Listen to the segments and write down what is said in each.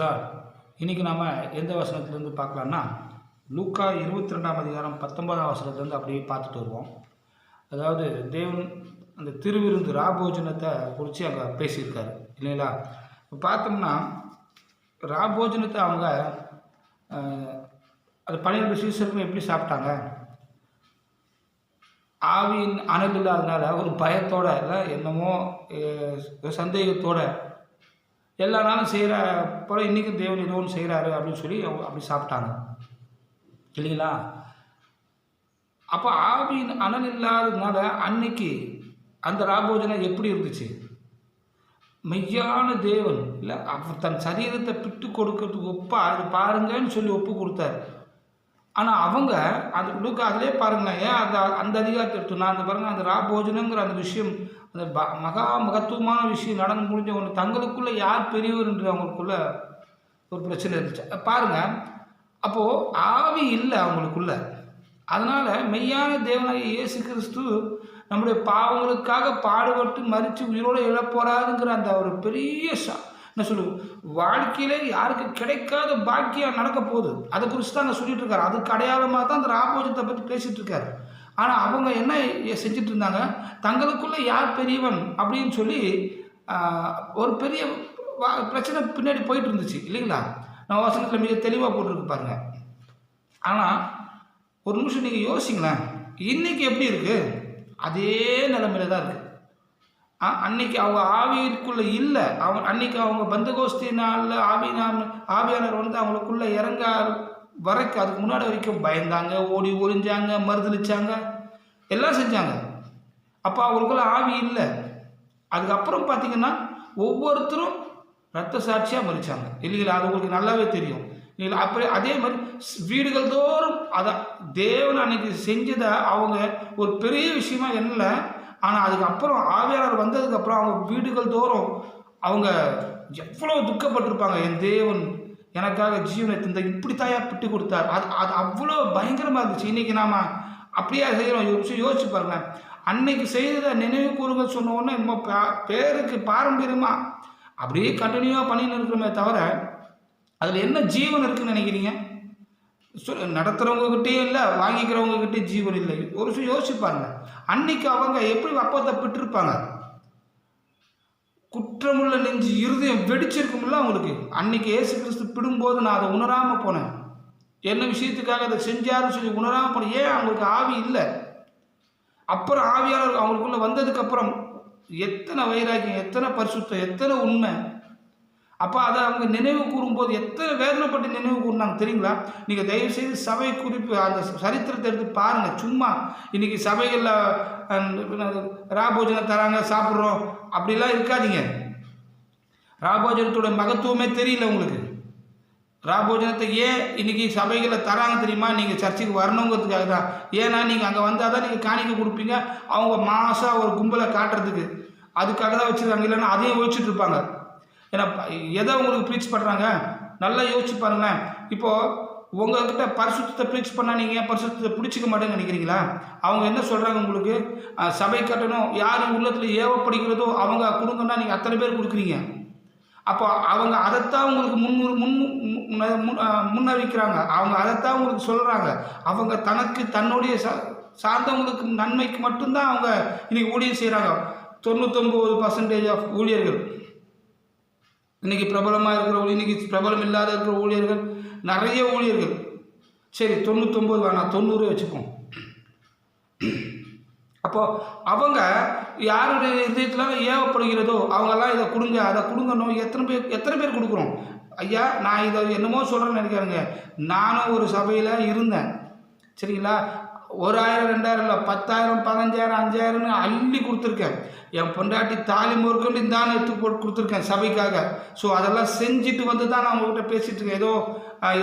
பிரைஸ்லார் இன்றைக்கி நாம் எந்த வசனத்துலேருந்து பார்க்கலான்னா லூக்கா இருபத்தி ரெண்டாம் அதிகாரம் பத்தொன்பதாம் வசனத்துலேருந்து அப்படியே பார்த்துட்டு வருவோம். அதாவது தேவன் அந்த திருவிருந்து ராபோஜனத்தை குறித்து அங்கே பேசியிருக்காரு. இல்லைங்களா? இப்போ பார்த்தோம்னா ராபோஜனத்தை அவங்க அது பன்னிரெண்டு சீசருக்கும் எப்படி சாப்பிட்டாங்க? ஆவியின் அணல் இல்லாதனால ஒரு பயத்தோட இல்லை என்னமோ சந்தேகத்தோடு சந்தேகத்தோட எல்லா நாளும் செய்கிற போல இன்றைக்கும் தேவன் ஏதோ ஒன்று செய்கிறாரு அப்படின்னு சொல்லி அவங்க அப்படி சாப்பிட்டாங்க. இல்லைங்களா? அப்போ ஆவியின் அனல் இல்லாததுனால அன்னைக்கு அந்த ராபோஜனம் எப்படி இருந்துச்சு? மெய்யான தேவன் இல்லை அவர் தன் சரீரத்தை பிட்டு கொடுக்கறதுக்கு ஒப்பா அது பாருங்கன்னு சொல்லி ஒப்பு கொடுத்தாரு. ஆனால் அவங்க அந்த லுக் அதிலே பாருங்களேன் ஏன் அந்த அந்த அதிகாரத்தை எடுத்து நான் அந்த பாருங்க அந்த ராபோஜனங்கிற அந்த விஷயம் அந்த ப மகா மகத்துவமான விஷயம் நடந்து முடிஞ்ச ஒன்று தங்களுக்குள்ளே யார் பெரியவர் என்று அவங்களுக்குள்ள ஒரு பிரச்சனை இருந்துச்சு. பாருங்க. அப்போது ஆவி இல்லை அவங்களுக்குள்ள. அதனால் மெய்யான தேவனாகிய இயேசு கிறிஸ்து நம்முடைய பாவங்களுக்காக பாடுபட்டு மறித்து உயிரோடு இழப்போறாருங்கிற அந்த ஒரு பெரிய என்ன சொல்லுவோம்? வாழ்க்கையிலே யாருக்கு கிடைக்காத பாக்கியம் நடக்க போகுது. அதை குறித்து தான் நான் சொல்லிட்டு இருக்காரு. அதுக்கு அடையாளமாக தான் அந்த ராபோஜத்தை பற்றி பேசிகிட்டு இருக்காரு. ஆனால் அவங்க என்ன செஞ்சுட்டு இருந்தாங்க தங்களுக்குள்ளே யார் பெரியவன் அப்படின்னு சொல்லி ஒரு பெரிய பிரச்சனை பின்னாடி போயிட்டு இருந்துச்சு இல்லைங்களா? நான் வசனத்தில் மிக தெளிவாக போட்டிருக்கு பாருங்க. ஆனால் ஒரு நிமிஷம் நீங்கள் யோசிங்களேன். இன்றைக்கி எப்படி இருக்குது அதே நிலைமையில தான் இருக்குது ஆ, அன்னைக்கு அவங்க ஆவியிற்குள்ளே இல்லை. அவன் அன்னைக்கு அவங்க பந்தகோஸ்தினால் நாளில் ஆவி ஆவியானவர் வந்து அவங்களுக்குள்ளே இறங்க வரைக்கும் அதுக்கு முன்னாடி வரைக்கும் பயந்தாங்க ஓடி ஒளிஞ்சாங்க மறுதளிச்சாங்க. எல்லாம் செஞ்சாங்க. அப்போ அவங்களுக்குள்ள ஆவி இல்லை. அதுக்கப்புறம் பார்த்தீங்கன்னா ஒவ்வொருத்தரும் ரத்த சாட்சியாக மறிச்சாங்க இல்லைங்களா? அது உங்களுக்கு நல்லாவே தெரியும். இல்லைங்களா? அப்படி அதே மாதிரி ஸ்- வீடுகள் தோறும் அதான் தேவன் அன்னைக்கு செஞ்சதை அவங்க ஒரு பெரிய விஷயமா எண்ணல. ஆனால் அதுக்கப்புறம் ஆவியாளர் வந்ததுக்கப்புறம் அவங்க வீடுகள் தோறும் அவங்க எவ்வளோ துக்கப்பட்டிருப்பாங்க. என் தேவன் எனக்காக ஜீவனை தந்த இப்படி தாயா பிட்டு கொடுத்தார். அது அது அவ்வளோ பயங்கரமாக இருந்துச்சு. இன்னைக்கு நாம அப்படியே செய்கிறோம் யோசிச்சு யோசிச்சு பாருங்களேன் அன்னைக்கு செய்ததை நினைவு கூறுங்க சொன்ன உடனே நம்ம பேருக்கு பாரம்பரியமாக அப்படியே கண்டினியூவாக பண்ணின்னு இருக்கிறோமே தவிர அதில் என்ன ஜீவன் இருக்குன்னு நினைக்கிறீங்க? நடத்துகிறவங்ககிட்டயும் இல்லை வாங்கிக்கிறவங்ககிட்டயும் ஜீவன் இல்லை. ஒரு விஷயம் யோசிச்சு பாருங்க. அன்னைக்கு அவங்க எப்படி அப்பத்தை பெற்றிருப்பாங்க? குற்றமுள்ள நெஞ்சு இருதயம் வெடிச்சிருக்கும்ல அவங்களுக்கு. அன்னைக்கு ஏசு கிறிஸ்து பிடும்போது நான் அதை உணராமல் போனேன். என்ன விஷயத்துக்காக அதை செஞ்சாருன்னு சொல்லி உணராமல் போனேன். ஏன்? அவங்களுக்கு ஆவி இல்லை. அப்புறம் ஆவியாளர் அவங்களுக்குள்ளே வந்ததுக்கப்புறம் எத்தனை வைராக்கியம் எத்தனை பரிசுத்தம் எத்தனை உண்மை. அப்போ அதை அவங்க நினைவு கூறும்போது எத்தனை வேதனைப்பட்டு நினைவு கூறினாங்க தெரியுங்களா? நீங்கள் தயவு செய்து சபை குறிப்பு அந்த சரித்திரத்தை எடுத்து பாருங்கள் சும்மா இன்றைக்கி சபைகளில் ராபோஜனை தராங்க சாப்பிட்றோம். அப்படிலாம் இருக்காதீங்க. ராபோஜனத்தோட மகத்துவமே தெரியல உங்களுக்கு. ராபோஜனத்தை ஏன் இன்றைக்கி சபைகளில் தராங்க தெரியுமா? நீங்கள் சர்ச்சுக்கு வரணுங்கிறதுக்காக தான். ஏன்னா நீங்கள் அங்கே வந்தால் தான் நீங்கள் காணிக்க கொடுப்பீங்க. அவங்க மாதம் ஒரு கும்பலை காட்டுறதுக்கு. அதுக்காக தான் வச்சுருக்காங்க. இல்லைன்னா அதையும் ஒழிச்சிட்டு இருப்பாங்க. ஏன்னா எதை உங்களுக்கு ப்ரீச் பண்ணுறாங்க நல்லா யோசிச்சு பாருங்களேன். இப்போது உங்கள்கிட்ட பரிசுத்தத்தை ப்ரீச் பண்ணால் நீங்கள் ஏன் பரிசுத்தத்தை பிடிச்சிக்க மாட்டேன்னு நினைக்கிறீங்களா? அவங்க என்ன சொல்கிறாங்க உங்களுக்கு? சபை கட்டணும் யார் உள்ளத்தில் ஏவப்படுகிறதோ அவங்க கொடுங்கன்னா நீங்கள் அத்தனை பேர் கொடுக்குறீங்க. அப்போ அவங்க அதைத்தான் உங்களுக்கு முன் முன் முன்னறிவிக்கிறாங்க. அவங்க அதைத்தான் உங்களுக்கு சொல்கிறாங்க அவங்க தனக்கு தன்னுடைய ச சார்ந்தவங்களுக்கு நன்மைக்கு மட்டும்தான் அவங்க இன்றைக்கி ஊழியம் செய்கிறாங்க தொண்ணூத்தொம்பது பர்சன்டேஜ் ஆஃப் ஊழியர்கள். இன்னைக்கு பிரபலமாக இருக்கிற ஊழியர் இன்னைக்கு பிரபலம் இல்லாத இருக்கிற ஊழியர்கள் நிறைய ஊழியர்கள். சரி தொண்ணூத்தொம்பது வேணாம் தொண்ணூறு வச்சுப்போம். அப்போ அவங்க யாருடைய இதயத்தில் ஏவப்படுகிறதோ அவங்கெல்லாம் இதை கொடுங்க அதை கொடுங்கணும் எத்தனை பேர் எத்தனை பேர் கொடுக்குறோம்? ஐயா நான் இதை என்னமோ சொல்கிறேன்னு நினைக்கிறேங்க நானும் ஒரு சபையில் இருந்தேன். சரிங்களா? ஒரு ஆயிரம் ரெண்டாயிரம் இல்லை பத்தாயிரம் பதினஞ்சாயிரம் அஞ்சாயிரம்னு அள்ளி கொடுத்துருக்கேன் என் பொண்டாட்டி தாலி முறுக்கண்டு இந்தான எடுத்து போட்டு கொடுத்துருக்கேன் சபைக்காக. ஸோ அதெல்லாம் செஞ்சுட்டு வந்து தான் நான் உங்ககிட்ட பேசிகிட்டு இருக்கேன். ஏதோ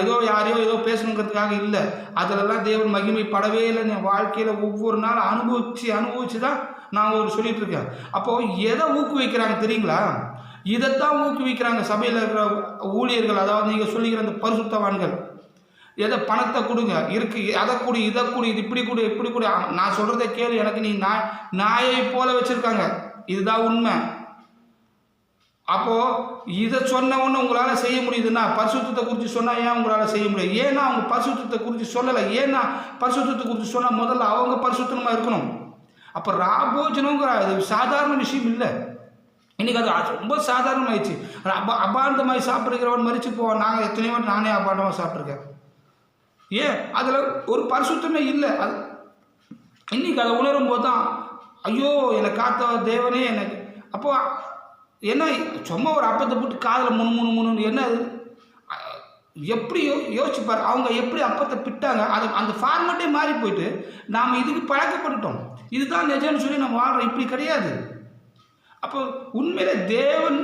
ஏதோ யாரையோ ஏதோ பேசணுங்கிறதுக்காக இல்லை. அதிலெல்லாம் தேவன் மகிமைப்படவே இல்லை என் வாழ்க்கையில் ஒவ்வொரு நாள் அனுபவிச்சு அனுபவிச்சு தான் நான் ஒரு சொல்லிகிட்ருக்கேன் இருக்கேன். அப்போது எதை ஊக்குவிக்கிறாங்க தெரியுங்களா? இதைத்தான் ஊக்குவிக்கிறாங்க சபையில் இருக்கிற ஊழியர்கள். அதாவது நீங்கள் சொல்லிக்கிற அந்த பரிசுத்தவான்கள். எதை பணத்தை கொடுங்க இருக்கு அதை கொடு இதை கொடு இது இப்படி கொடு இப்படி கொடு. நான் சொல்கிறத கேளு எனக்கு நீ நாய் நாயை போல வச்சுருக்காங்க. இதுதான் உண்மை. அப்போது இதை சொன்ன ஒன்று உங்களால் செய்ய முடியுதுன்னா பரிசுத்தத்தை குறித்து சொன்னால் ஏன் உங்களால் செய்ய முடியாது? ஏன்னா அவங்க பரிசுத்தத்தை குறித்து சொல்லலை. ஏன்னா பரிசுத்தத்தை குறித்து சொன்னால் முதல்ல அவங்க பரிசுத்தமாக இருக்கணும். அப்போ ராபோஜனங்கிற அது சாதாரண விஷயம் இல்லை. இன்னைக்கு அது ரொம்ப சாதாரணமாயிடுச்சு. அபா அபாண்டமாய் சாப்பிட்ருக்கிறவன் மறித்து போவான் நாங்கள் எத்தனையோ நானே அபாண்டமாக சாப்பிட்ருக்கேன் ஏன்? அதில் ஒரு பரிசுத்தமே இல்லை. அது இன்னைக்கு அதை உணரும் போது தான் ஐயோ என்னை காத்த தேவனே எனக்கு அப்போ என்ன சும்மா ஒரு அப்பத்தை போட்டு காதில் முணு முணு முணுன்னு என்ன அது? எப்படி யோ யோசிச்சுப்பார். அவங்க எப்படி அப்பத்தை பிட்டாங்க? அது அந்த ஃபார்மேட்டே மாறி போயிட்டு நாம் இதுக்கு பழக்கப்பட்டுட்டோம். இதுதான் நிஜம்னு சொல்லி நம்ம வாழ்கிறோம் இப்படி கிடையாது. அப்போ உண்மையில தேவன்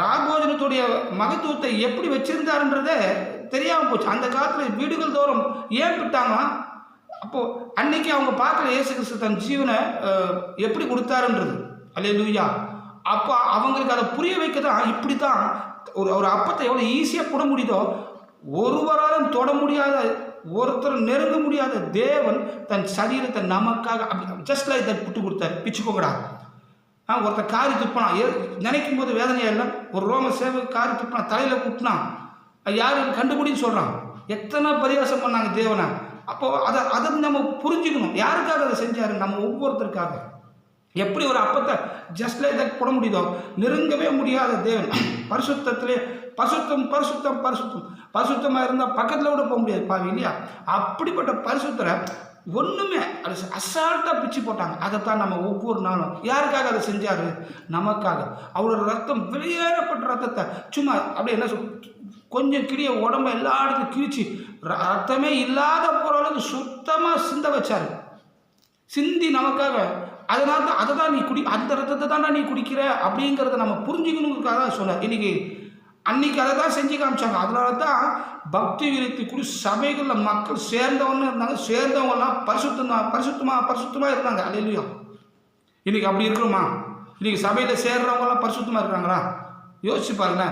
ராகோஜனத்துடைய மகத்துவத்தை எப்படி வச்சிருந்தாருன்றத தெரியாமல் போச்சு. அந்த காலத்தில் வீடுகள் தோறும் ஏன் விட்டாங்களாம்? அப்போது அன்னைக்கு அவங்க பார்க்கல இயேசு கிறிஸ்து தன் ஜீவனை எப்படி கொடுத்தாருன்றது. அல்லே லூயா அப்போ அவங்களுக்கு அதை புரிய வைக்க தான் இப்படி தான் ஒரு ஒரு அப்பத்தை எவ்வளோ ஈஸியாக போட முடியுதோ ஒருவராலும் தொட முடியாத ஒருத்தர் நெருங்க முடியாத தேவன் தன் சரீரத்தை நமக்காக ஜஸ்ட் லைக் தட் புட்டு கொடுத்தாரு. பிச்சுக்கோங்கடா. ஆ ஒருத்தன் காரி துப்பினான். நினைக்கும் போது வேதனையா இல்லை? ஒரு ரோம சேவை காரி துப்பினான் தலையில் குட்டினான் யாரும் கண்டுபிடின்னு சொல்கிறான் எத்தனை பரியாசம் பண்ணாங்க தேவனை? அப்போ அதை அதை நம்ம புரிஞ்சுக்கணும். யாருக்காக அதை செஞ்சாரு? நம்ம ஒவ்வொருத்தருக்காக. எப்படி ஒரு அப்பத்தை ஜஸ்ட் இதை போட முடியுதோ? நெருங்கவே முடியாத தேவன். பரிசுத்தத்திலே பரிசுத்தம் பரிசுத்தம் பரிசுத்தம். பரிசுத்தமாக இருந்தால் பக்கத்தில் கூட போக முடியாது பாவி இல்லையா? அப்படிப்பட்ட பரிசுத்தரை ஒன்றுமே அது அசால்ட்டாக பிச்சு போட்டாங்க. அதைத்தான் நம்ம ஒவ்வொரு நாளும் யாருக்காக அதை செஞ்சாரு? நமக்காக. அவரோட ரத்தம் வெளியேறப்பட்ட ரத்தத்தை சும்மா அப்படியே என்ன சொல் கொஞ்சம் கிளிய உடம்ப எல்லா இடத்தையும் கிழிச்சு ர- ரத்தமே இல்லாத போகிற அளவுக்கு சுத்தமாக சிந்த வச்சார். சிந்தி நமக்காக. அதனால தான் அதை தான் நீ குடி அந்த ரத்தத்தை தான் நீ குடிக்கிற அப்படிங்கிறத நம்ம புரிஞ்சுக்கணுங்கிறதுக்காக தான் சொல்ல இன்றைக்கி அன்னைக்கு அதை தான் செஞ்சு காமிச்சாங்க. அதனால தான் பக்தி விருத்தி குடி சபைகளில் மக்கள் சேர்ந்தவங்க இருந்தாங்க. சேர்ந்தவங்கலாம் பரிசுத்தமாக பரிசுத்தமாக பரிசுத்தமாக இருந்தாங்க. அலையிலையும் இன்னைக்கு அப்படி இருக்கிறோமா? இன்னைக்கு சபையில் சேர்றவங்கலாம் பரிசுத்தமாக இருக்கிறாங்களா? யோசிச்சு பாருங்க.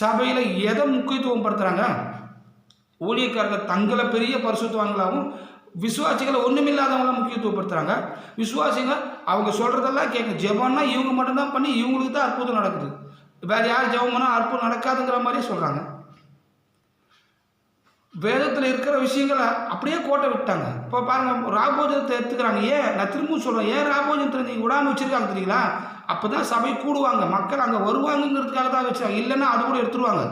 சபையில் எதை முக்கியத்துவம் படுத்துகிறாங்க ஊழியக்காரர்கள் தங்களை பெரிய பரிசுத்தவான்களாகவும் விசுவாசிகளை ஒன்றுமில்லாதவங்களாம் முக்கியத்துவப்படுத்துகிறாங்க விசுவாசிகள் அவங்க சொல்கிறதெல்லாம் கேட்க ஜெபம்னா இவங்க மட்டும்தான் பண்ணி இவங்களுக்கு தான் அற்புதம் நடக்குது. வேறு யார் ஜெபம் பண்ணால் அற்புதம் நடக்காதுங்கிற மாதிரியே சொல்கிறாங்க வேதத்தில் இருக்கிற விஷயங்களை அப்படியே கோட்டை விட்டாங்க. இப்போ பாருங்க ராபோஜனத்தை எடுத்துக்கிறாங்க. ஏன்? நான் திரும்பவும் சொல்கிறேன் ஏன் ராபோஜனத்தை நீங்கள் விடாமல் வச்சுருக்காங்க தெரியுங்களா? அப்போ தான் சபை கூடுவாங்க. மக்கள் அங்கே வருவாங்கங்கிறதுக்காக தான் வச்சாங்க இல்லைன்னா அது கூட எடுத்துருவாங்க.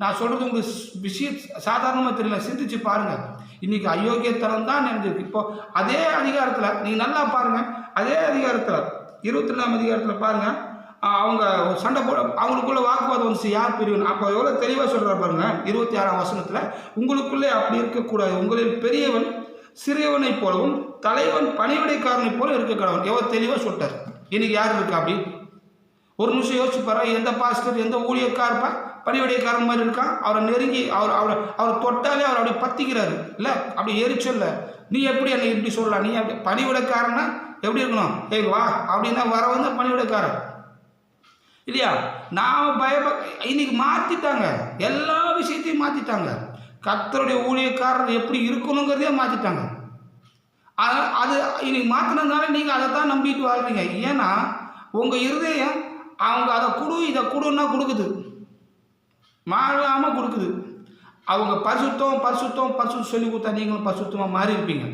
நான் சொல்கிறது உங்களுக்கு விஷயம் சாதாரணமாக தெரியல. சிந்திச்சு பாருங்கள் இன்றைக்கி அயோக்கியத்தனம் தான் நடந்திருக்கு இப்போ அதே அதிகாரத்தில் நீங்கள் நல்லா பாருங்கள் அதே அதிகாரத்தில் இருபத்தி ரெண்டாம் அதிகாரத்தில் பாருங்கள் அவங்க சண்டை போட அவங்களுக்குள்ள வாக்குவாதம் வந்துச்சு. யார் பிரிவன் அப்போ எவ்வளோ தெளிவாக சொல்கிறார் பாருங்க. இருபத்தி ஆறாம் வசனத்தில் உங்களுக்குள்ளே அப்படி இருக்கக்கூடாது. உங்களில் பெரியவன் சிறியவனைப் போலவும் தலைவன் பணிவிடைக்காரனைப் போல இருக்க கடவன் எவ்வளோ தெளிவாக சொல்லிட்டார். இன்னைக்கு யார் இருக்கா அப்படி? ஒரு நிமிஷம் யோசிச்சு பாரு எந்த பாஸ்டர் எந்த ஊழியக்காரப்பா பணிவிடைக்காரன் மாதிரி இருக்கான். அவரை நெருங்கி அவர் அவரை அவரை தொட்டாலே அவர் அப்படியே பத்திக்கிறாரு. இல்லை அப்படி எரிச்சல்ல நீ எப்படி என்னை இப்படி சொல்லலாம்? நீ அப்படி பணிவிடைக்காரன்னா எப்படி இருக்கணும்? ஏய் வா. அப்படின்னா வர வந்து பணிவிடைக்காரன். இல்லையா? நாம் பயப்ப இன்னைக்கு மாற்றிட்டாங்க எல்லா விஷயத்தையும் மாற்றிட்டாங்க கர்த்தருடைய ஊழியக்காரர் எப்படி இருக்கணுங்கிறதே மாற்றிட்டாங்க அதனால் அது இன்னைக்கு மாற்றினதுனால நீங்கள் அதை தான் நம்பிட்டு வாழ்றீங்க. ஏன்னா உங்கள் இருதயம் அவங்க அதை கொடு இதை கொடுன்னா கொடுக்குது. மாறாமல் கொடுக்குது. அவங்க பரிசுத்தம் பரிசுத்தம் பரிசுத்தம் சொல்லி கொடுத்தா நீங்களும் பரிசுத்தமாக மாறி இருப்பீங்க.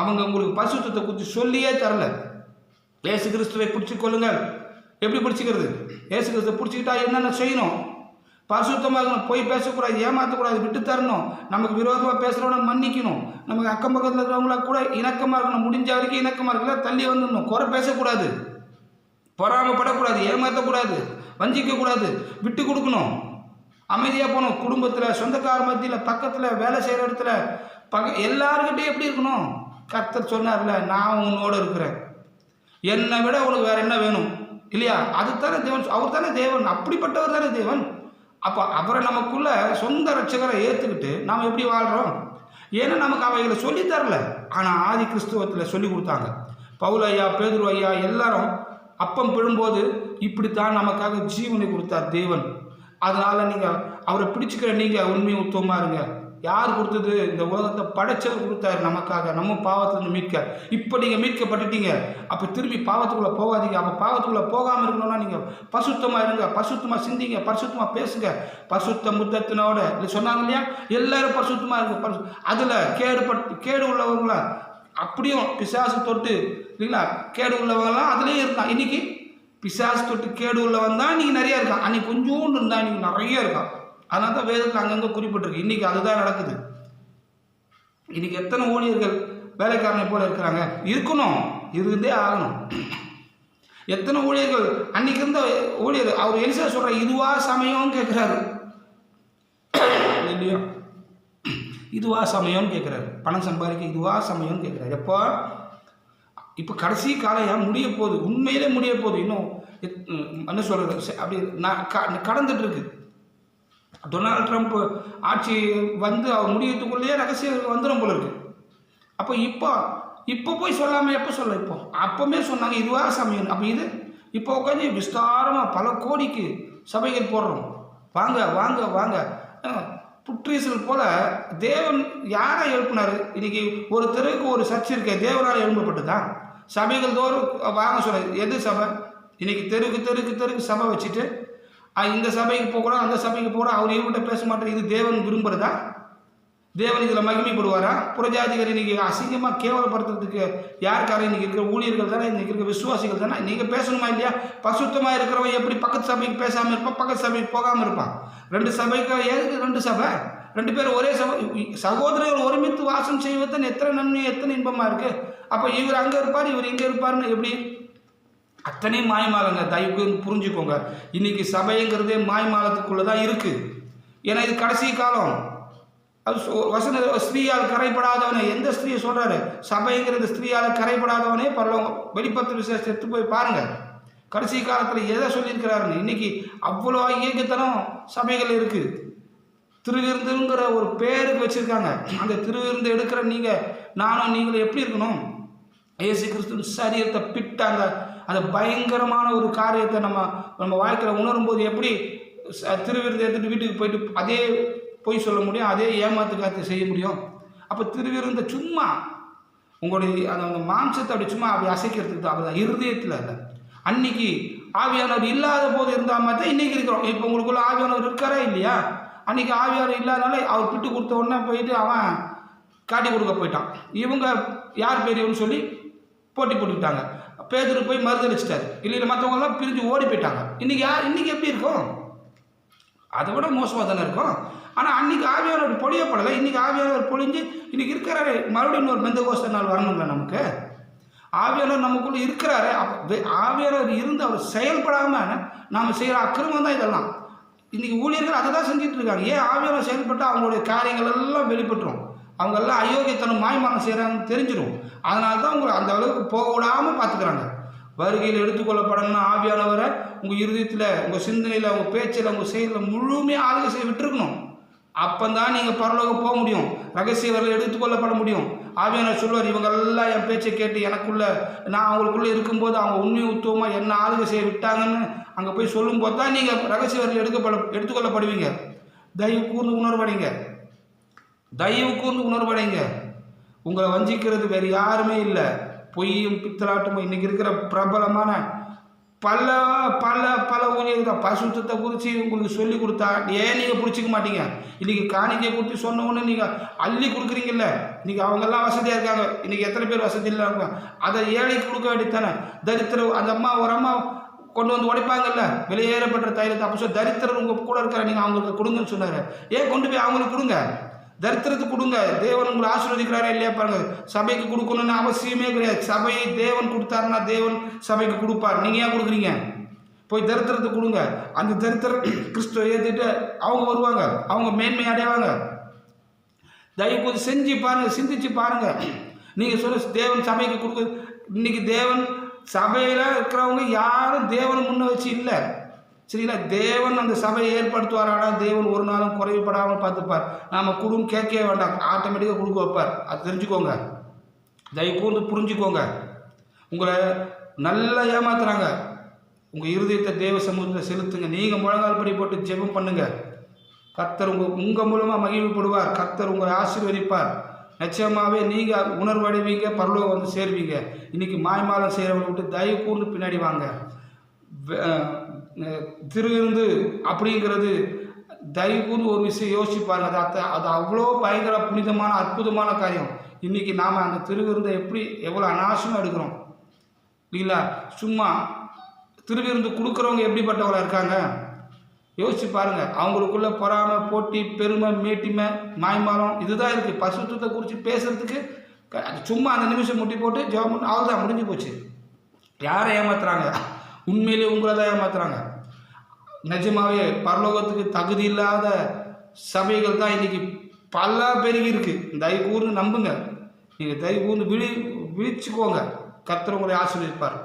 அவங்க உங்களுக்கு பரிசுத்தத்தை குறித்து சொல்லியே தரல. ஏசு கிறிஸ்துவை பிடிச்சி கொள்ளுங்கள் எப்படி பிடிச்சிக்கிறது? ஏசு கிறிஸ்துவை பிடிச்சிக்கிட்டா என்னென்ன செய்யணும்? பரிசுத்தமாக இருக்கணும் போய் பேசக்கூடாது ஏமாற்றக்கூடாது விட்டு தரணும். நமக்கு விரோதமாக பேசுகிறவனை மன்னிக்கணும். நமக்கு அக்கம் பக்கத்தில் இருக்கிறவங்கள கூட இணக்கமாக இருக்கணும். முடிஞ்ச வரைக்கும் இணக்கமாக இருக்கல தள்ளி வந்துடணும். குறை பேசக்கூடாது. பொறாமப்படக்கூடாது ஏமாற்றக்கூடாது வஞ்சிக்கக்கூடாது விட்டு கொடுக்கணும். அமைதியாக போகணும். குடும்பத்தில் சொந்தக்கார மத்தியில் பக்கத்தில் வேலை செய்கிற இடத்துல பக எல்லாருக்கிட்டையும் எப்படி இருக்கணும்? கர்த்தர் சொன்னார்ல நான் உன்னோட இருக்கிறேன். என்னை விட உனக்கு வேறு என்ன வேணும்? இல்லையா? அதுதானே தேவன் அவர் தானே தேவன். அப்படிப்பட்டவர் தானே தேவன். அப்போ அவரை நமக்குள்ள சொந்த ரட்சகரை ஏற்றுக்கிட்டு நாம் எப்படி வாழ்கிறோம் ஏன்னா நமக்கு அவைகளை சொல்லி தரல. ஆனால் ஆதி கிறிஸ்துவத்தில் சொல்லி கொடுத்தாங்க. பவுல் ஐயா பேதுரு ஐயா எல்லாரும் அப்பம் பிழும்போது இப்படித்தான் நமக்காக ஜீவனை கொடுத்தார் தேவன். அதனால் நீங்கள் அவரை பிடிச்சிக்கிற நீங்கள் உண்மை உத்தமாக இருங்க. யார் கொடுத்தது? இந்த உலகத்தை படைச்சவர் கொடுத்தாரு நமக்காக. நம்ம பாவத்திலிருந்து மீட்க. இப்போ நீங்கள் மீட்கப்பட்டுட்டீங்க. அப்போ திரும்பி பாவத்துக்குள்ளே போகாதீங்க. அப்போ பாவத்துக்குள்ளே போகாமல் இருக்கணும்னா நீங்கள் பசுத்தமாக இருங்க. பசுத்தமாக சிந்திங்க. பரிசுத்தமாக பேசுங்க. பசுத்த முத்தத்தினோட இல்லை சொன்னாங்க இல்லையா? எல்லாரும் பரிசுத்தமாக இருங்க. பரிசு அதில் கேடுபட்டு கேடு உள்ளவங்கள அப்படியும் பிசாசு தொட்டு இல்லைங்களா? கேடு உள்ளவங்களாம் அதுலேயே இருக்கான் இன்றைக்கி பிசாசு தொட்டு கேடு உள்ளவன் தான் நீங்கள் நிறைய இருக்கான். அன்றைக்கி கொஞ்சோண்டு இருந்தால் நீங்கள் நிறைய இருக்கான். அதனால தான் வேதத்தில் அங்கங்கே குறிப்பிட்டிருக்கு. இன்றைக்கி அதுதான் நடக்குது. இன்றைக்கி எத்தனை ஊழியர்கள் வேலைக்காரனை போல இருக்கிறாங்க? இருக்கணும். இருந்தே ஆகணும். எத்தனை ஊழியர்கள் அன்னைக்கு இருந்த ஊழியர் அவர் எலிசா சொல்கிற இதுவா சமயம்னு கேட்குறாரு இல்லையா? இதுவா சமயம்னு கேட்குறாரு பணம் சம்பாதிக்க இதுவா சமயம்னு கேட்குறாரு எப்போ? இப்போ கடைசி காலையாக முடிய போகுது. உண்மையிலே முடிய போகுது. இன்னும் என்ன சொல்கிறது அப்படி நான் கடந்துட்டு இருக்கு. டொனால்ட் ட்ரம்ப் ஆட்சி வந்து அவர் முடியறதுக்குள்ளேயே ரகசியம் வந்துடும் போல இருக்கு. அப்போ இப்போ இப்போ போய் சொல்லாமல் எப்போ சொல்ல இப்போ? அப்போமே சொன்னாங்க இதுவாக சமயம். அப்போ இது இப்போ உட்காந்து விஸ்தாரமாக பல கோடிக்கு சபைகள் போடுறோம். வாங்க வாங்க வாங்க. புற்றீசல் போல தேவன் யாரை எழுப்பினார்? இன்னைக்கு ஒரு தெருவுக்கு ஒரு சர்ச் இருக்க தேவனால் எழுப்பப்பட்டதா? சபைகள் தோறும் வாங்க சொல்ல எது சபை? இன்னைக்கு தெருக்கு தெருக்கு தெருக்கு சபை வச்சுட்டு இந்த சபைக்கு போகிறோம் அந்த சபைக்கு போகிறோம் அவர் இவர்கிட்ட பேச மாட்டார். இது தேவன் விரும்புகிறதா தேவன் இதில் மகிமைப்படுவாரா? புரஜாதிகாரி இன்றைக்கி அசிங்கமாக கேவலப்படுத்துறதுக்கு யாருக்கார? இன்றைக்கி இருக்கிற ஊழியர்கள் தானே இன்றைக்கி இருக்கிற விசுவாசிகள் தானே? நீங்கள் பேசணுமா இல்லையா? பசுத்தமாக இருக்கிறவன் எப்படி பக்கத்து சபைக்கு பேசாமல் இருப்பான்? பக்கத்து சபைக்கு போகாமல் இருப்பான். ரெண்டு சபைக்கு ஏதுக்கு ரெண்டு சபை? ரெண்டு பேரும் ஒரே சபை. சகோதரர்கள் ஒருமித்து வாசம் செய்வதன் எத்தனை நன்மை எத்தனை இன்பமாக இருக்குது அப்போ இவர் அங்கே இருப்பார் இவர் இங்கே இருப்பார்னு எப்படி? அத்தனையும் மாய்மாலங்க தயவுக்கு புரிஞ்சுக்கோங்க. இன்னைக்கு சபைங்கிறதே மாய்மாலத்துக்குள்ளே தான் இருக்குது ஏன்னா இது கடைசி காலம். அது சொ- வசன ஸ்திரீயால் கரைப்படாதவனே எந்த ஸ்திரீயை சொல்றாரு? சபைங்கிறது ஸ்திரீயால் கரைப்படாதவனே பரலோகம் வெளிப்பத்து விசேஷத்தை எடுத்து போய் பாருங்க. கடைசி காலத்தில் எதை சொல்லியிருக்கிறாருன்னு இன்னைக்கு அவ்வளோ இயக்கத்தனம் சபைகள் இருக்கு. திருவிருந்துங்கிற ஒரு பேருக்கு வச்சிருக்காங்க. அந்த திருவிருந்து எடுக்கிற நீங்க நானும் நீங்களும் எப்படி இருக்கணும்? ஏசு கிறிஸ்துவின் சரீரத்தை பிட்ட அந்த பயங்கரமான ஒரு காரியத்தை நம்ம நம்ம வாழ்க்கையில் உணரும்போது எப்படி ச- திருவிருந்து எடுத்துட்டு வீட்டுக்கு போயிட்டு அதே பொய் சொல்ல முடியும் அதே ஏமாத்து காத்து செய்ய முடியும்? அப்போ திருவிருந்த சும்மா உங்களுடைய அந்த அந்த மாம்சத்தை அப்படி சும்மா அப்படி அசைக்கிறதுக்கு தான் அப்படிதான். இருதயத்தில் இல்லை. அன்னைக்கு ஆவியானவர் இல்லாத போது இருந்தால் மாதிரி தான் இருக்கிறோம். இப்போ உங்களுக்குள்ள ஆவியானவர் இருக்காரா இல்லையா? அன்னைக்கு ஆவியானவர் இல்லாதனால அவர் பிட்டு கொடுத்த உடனே போயிட்டு அவன் காட்டி கொடுக்க போயிட்டான். இவங்க யார் பெரியவன்னு சொல்லி போட்டி போட்டுக்கிட்டாங்க. பேதர் போய் மறுதளிச்சிட்டாரு இல்லை மற்றவங்கெல்லாம் பிரிஞ்சு ஓடி போயிட்டாங்க. இன்றைக்கி யார் இன்றைக்கி எப்படி இருக்கும்? அதை விட மோசமாக தானே இருக்கும். ஆனால் அன்னைக்கு ஆவியானவர் பொழியப்படலை. இன்றைக்கி ஆவியானவர் பொழிஞ்சு இன்றைக்கி இருக்கிறாரு. மறுபடியும் இன்னொரு மெந்த கோஷ்ட நாள் வரணும்ல நமக்கு? ஆவியானவர் நமக்குள்ளே இருக்கிறாரு. அப்போ ஆவியானவர் இருந்து அவர் செயல்படாமல் நாம் செய்கிற அக்கிரமம் தான் இதெல்லாம். இன்றைக்கி ஊழியர்கள் அதை தான் செஞ்சுட்டு இருக்காங்க. ஏன் ஆவியானவர் செயல்பட்டால் அவங்களுடைய காரியங்கள் எல்லாம் வெளிப்பட்டுரும்? அவங்கெல்லாம் அயோக்கியத்தனம் மாய்மானம் செய்கிறாங்கன்னு தெரிஞ்சிடும் அதனால தான் உங்களை அந்த அளவுக்கு போக விடாமல் பார்த்துக்கிறாங்க. வருகையில் எடுத்துக்கொள்ளப்படணும்னா ஆவியானவரை உங்கள் இருதயத்தில் உங்கள் சிந்தனையில் உங்கள் பேச்சில் உங்கள் செயலில் முழுமையாக ஆளுகை செய்ய விட்டுருக்கணும். அப்போ தான் நீங்கள் பரலோகம் போக முடியும். ரகசியவர்கள் எடுத்துக்கொள்ளப்பட முடியும். ஆவியானவர் சொல்வார் இவங்கெல்லாம் என் பேச்சை கேட்டு எனக்குள்ள நான் அவங்களுக்குள்ளே இருக்கும்போது அவங்க உண்மை உத்துவமாக என்ன ஆளுகை செய்ய விட்டாங்கன்னு அங்கே போய் சொல்லும்போது தான் நீங்கள் ரகசியவர்கள் எடுக்கப்பட எடுத்துக்கொள்ளப்படுவீங்க. தயவு கூர்ந்து உணர்வடைங்க. தயவு கூர்ந்து உணர்வடைங்க. உங்களை வஞ்சிக்கிறது வேறு யாருமே இல்லை. பொய்யும் பித்தலாட்டமும் இன்னைக்கு இருக்கிற பிரபலமான பல பல பல ஊழியர்கள் பசுத்தத்தை குறித்து உங்களுக்கு சொல்லி கொடுத்தா ஏன் நீங்கள் பிடிச்சிக்க மாட்டீங்க? இன்னைக்கு காணிக்கை கொடுத்து சொன்ன உடனே நீங்கள் அள்ளி கொடுக்குறீங்கல்ல. இன்னைக்கு அவங்கெல்லாம் வசதியாக இருக்காங்க. இன்னைக்கு எத்தனை பேர் வசதி இல்லாம அதை ஏழைக்கு கொடுக்க வேண்டியதானே தரித்திர அந்த அம்மா ஒரு அம்மா கொண்டு வந்து உடைப்பாங்கல்ல. வெளியேறப்பட்ட தைலத்தை அப்போ சொல்லி தரித்திரர் உங்கள் கூட இருக்கிற நீங்கள் அவங்களுக்கு கொடுங்கன்னு சொன்னார். ஏன் கொண்டு போய் அவங்களுக்கு கொடுங்க? தரித்திரத்துக்கு கொடுங்க. தேவன் உங்களை ஆசீர்வதிக்கிறாரா இல்லையா பாருங்க. சபைக்கு கொடுக்கணும்னு அவசியமே கிடையாது. சபையை தேவன் கொடுத்தாருன்னா தேவன் சபைக்கு கொடுப்பார். நீங்கள் ஏன் கொடுக்குறீங்க? போய் தரித்திரத்தை கொடுங்க. அந்த தரித்திரம் கிறிஸ்துவ ஏற்றிட்டு அவங்க வருவாங்க. அவங்க மேன்மை அடைவாங்க. தயவு செஞ்சு பாருங்க. சிந்திச்சு பாருங்க. நீங்க சொல்ல தேவன் சபைக்கு கொடுக்க இன்னைக்கு தேவன் சபையில இருக்கிறவங்க யாரும் தேவனை முன்ன வச்சு இல்லை. சரிங்களா? தேவன் அந்த சபையை ஏற்படுத்துவாரானா? தேவன் ஒரு நாளும் குறைவுபடாமல் பார்த்துப்பார். நாம் குடும் கேட்கவே வேண்டாம். ஆட்டோமேட்டிக்காக கொடுக்க வைப்பார். அது தெரிஞ்சுக்கோங்க. தயவு கூர்ந்து புரிஞ்சுக்கோங்க. உங்களை நல்லா ஏமாத்துறாங்க. உங்கள் இருதயத்தை தேவ சமூகத்தில் செலுத்துங்க. நீங்கள் முழங்கால் படி போட்டு ஜெபம் பண்ணுங்கள் கர்த்தர் உங்கள் உங்கள் மூலமாக மகிழ்வுப்படுவார் கர்த்தர் உங்களை ஆசீர்வதிப்பார். நிச்சயமாகவே நீங்கள் உணர்வடைவீங்க பரலோகம் வந்து சேருவீங்க. இன்னைக்கு மாய்மாலம் செய்கிறவங்க விட்டு தயவு கூர்ந்து பின்னாடி வாங்க. திருவிருந்து அப்படிங்கிறது தயவுன்னு ஒரு விஷயம் யோசிச்சு பாருங்க. அது அது அவ்வளோ பயங்கர புனிதமான அற்புதமான காரியம். இன்றைக்கி நாம் அந்த திருவிருந்தை எப்படி எவ்வளோ அனாவசியமாக எடுக்கிறோம்? இல்லைங்களா? சும்மா திருவிருந்து கொடுக்குறவங்க எப்படிப்பட்டவங்களா இருக்காங்க? யோசிச்சு பாருங்க. அவங்களுக்குள்ள பொறாமை போட்டி பெருமை மேட்டிமை மாய்மாலம் இதுதான் இருக்குது பசுத்தத்தை குறித்து பேசுகிறதுக்கு அது சும்மா அந்த நிமிஷம் முட்டி போட்டு ஜெபம் பண்ணி அவ்வளோதான் முடிஞ்சு போச்சு. யாரை ஏமாத்துறாங்க? உண்மையிலே உங்களை தான் ஏமாத்துறாங்க. நிஜமாவே பரலோகத்துக்கு தகுதி இல்லாத சபைகள் தான் இன்னைக்கு பல பெருகி இருக்கு. தயவு கூர்ந்து நம்புங்க. நீங்கள் தயவு கூர்ந்து விழி விழிச்சுக்கோங்க. கத்துறவங்களை உங்களை ஆசீர்வதிப்பார்.